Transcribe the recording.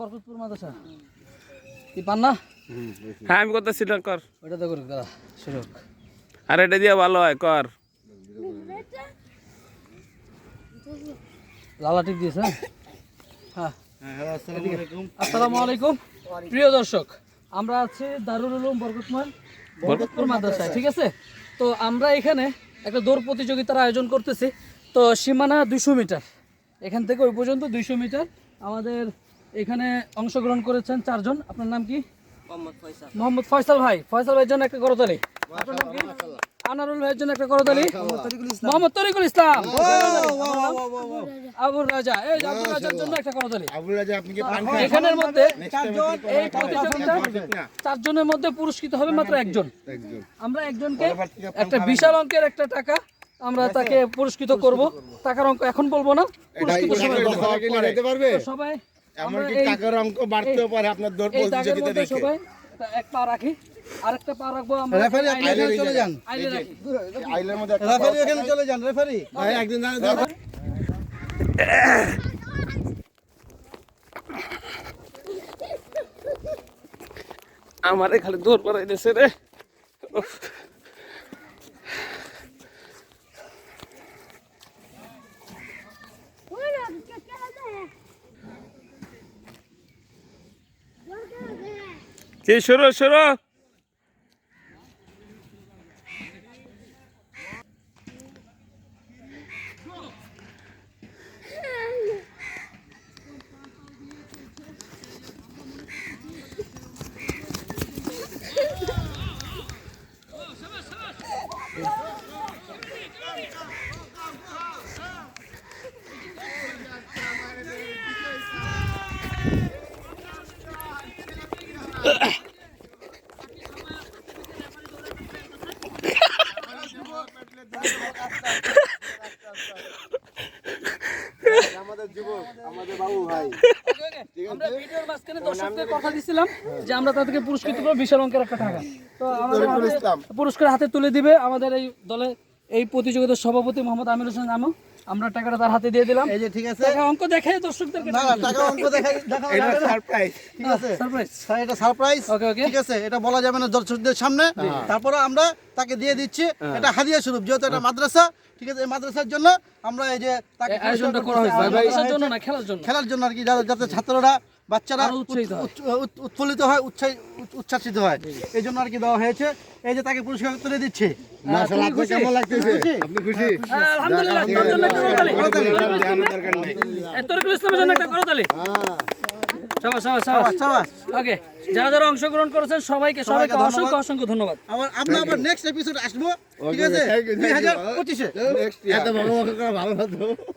বরকতপুর মাদ্রাসা। কি পান না? হ্যাঁ আমি কথা ছিল কর। ওইটা তো করুক দাদা শুরু আর এটা দিয়ে ভালো হয় কর। লালা টিপ দিয়েছে হ্যাঁ? আসসালামু আলাইকুম। প্রিয় দর্শক আমরা আছি দারুল উলুম বরকতময় বরকতপুর মাদ্রাসায় ঠিক আছে? তো আমরা এখানে একটা দৌড় প্রতিযোগিতার আয়োজন করতেছি। তো সীমানা দুইশো মিটার এখান থেকে ওই পর্যন্ত দুইশো মিটার আমাদের এখানে অংশগ্রহণ করেছেন চারজন। আপনার নাম কি? মোহাম্মদ ফয়সাল। ভাই। ফয়সাল ভাইয়ের জন্য একটা করতালি। আপনার নাম কি? আনারুল ভাইয়ের জন্য একটা করতালি। মোহাম্মদ তরিকুল ইসলাম। আবুর রাজা। এই যে আবুর রাজার জন্য একটা করতালি। আবুল রাজা আপনি কি পান এখানের মধ্যে এই প্রতিযোগিতা চারজনের মধ্যে পুরস্কৃত হবে মাত্র একজন। একজন। আমরা একজনকে একটা বিশাল অঙ্কের একটা টাকা আমরা তাকে পুরস্কৃত করব। টাকার অঙ্ক এখন বলব না। পুরস্কৃত সবাই এমনকি এই টাকার অঙ্ক বাড়তেও পারে? আপনার দৌড় প্রতিযোগিতা দেখে। এক পা রাখি আরেকটা পা রাখব আমরা। আইলে চলে যান। আইলে রাখি। আইলের মধ্যে রেফারি এখানে চলে যান রেফারি। ভাই একদিন দাঁড়ান আমারে খালি দৌড় পড়াই দিছে রে। কি শুরু শুরু আমাদের যুবক আমাদের বাবু ভাই। আমরা ভিডিওর মাঝখানে দর্শকদের কথা দিছিলাম যে আমরা তাদেরকে পুরস্কৃত করব বিশাল অঙ্কের একটা টাকা। তো আমাদের তরিকুল হাতে ইসলাম। পুরস্কার হাতে তুলে দিবে আমাদের এই দলের এই প্রতিযোগিতার সভাপতি মোহাম্মদ আমির হোসেন নামো আমরা টাকাটা তার হাতে দিয়ে দিলাম। এই যে ঠিক আছে? টাকা অঙ্ক দেখে দর্শকদেরকে। না না টাকা অঙ্ক দেখা দেখাও এটা সারপ্রাইজ ঠিক আছে সারপ্রাইজ স্যার এটা সারপ্রাইজ ওকে ওকে। ঠিক আছে? এটা বলা যাবে না দর্শকদের সামনে। তারপরে আমরা তাকে দিয়ে দিচ্ছি। এটা হাদিয়া স্বরূপ যেহেতু এটা মাদ্রাসা ঠিক আছে এই মাদ্রাসার জন্য আমরা এই যে তাকে আয়োজনটা করা হয়েছে। করছি। মাদ্রাসার জন্য না খেলার জন্য? খেলার জন্য আর কি যাতে- যাতে ছাত্ররা বাচ্চারা হয়। উৎফুল্লিত হয় উৎসাহ উৎ- উচ্ছ্বাসিত হয়। এই জন্য আর কি দেওয়া হয়েছে। এই যে তাকে পুরস্কার তুলে দিচ্ছে। হ্যাঁ, আলহামদুলিল্লাহ সাবাস সাবাস সাবাস। সাবাস। ওকে যারা যারা অংশগ্রহণ করেছেন সবাইকে সবাইকে অসংখ্য অসংখ্য ধন্যবাদ। আবার আমরা আবার নেক্সট এপিসোড আসব ঠিক আছে? এত ভালো